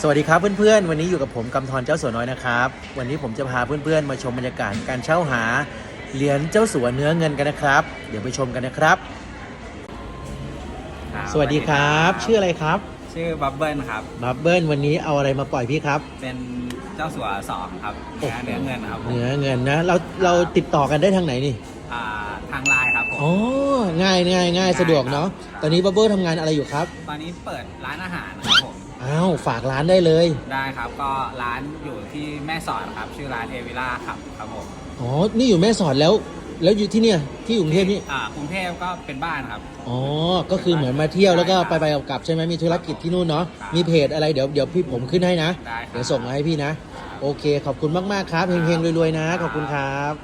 สวัสดีครับเพื่อนๆ วันนี้อยู่กับผมกำธรเจ้าสัวน้อยนะครับ วันนี้ผมจะพาเพื่อนๆ มาชมบรรยากาศการเช่าหาเหรียญเจ้าสัวเนื้อเงินกันนะครับ เดี๋ยวไปชมกันนะครับครับสวัสดีครับ ชื่ออะไรครับ ชื่อบับเบิ้ลครับ บับเบิ้ลวันนี้เอาอะไรมาปล่อยพี่ครับ เป็นเจ้าสัวสองครับเนื้อเนื้อเงินครับผมเนื้อเงินนะ เราเราติดต่อกันได้ทางไหนนี่อ่าทางไลน์ครับผม อ๋อ ง่ายง่ายง่ายสะดวกเนาะครับตอนนี้บับเบิ้ลทำงานอะไรอยู่ครับ ตอนนี้เปิดร้านอาหารครับผม อ้าว ฝากร้านได้เลย ได้ครับ ก็ร้านอยู่ที่แม่สอดครับ ชื่อร้านเอวิล่าครับครับผม อ๋อ นี่อยู่แม่สอดแล้ว แล้วอยู่ที่เนี่ย ที่กรุงเทพนี่ อ่ากรุงเทพก็เป็นบ้านครับ อ๋อ ก็คือเหมือนมาเที่ยวแล้วก็ไปไปกลับๆใช่ไหมมีธุรกิจที่นู่นเนาะครับมีเพจอะไรเดี๋ยวเดี๋ยวพี่ผมขึ้นให้นะ ได้ครับ เดี๋ยวส่งมาให้พี่นะ โอเค ขอบคุณมากๆครับ เฮงๆรวยๆนะ ขอบคุณครับ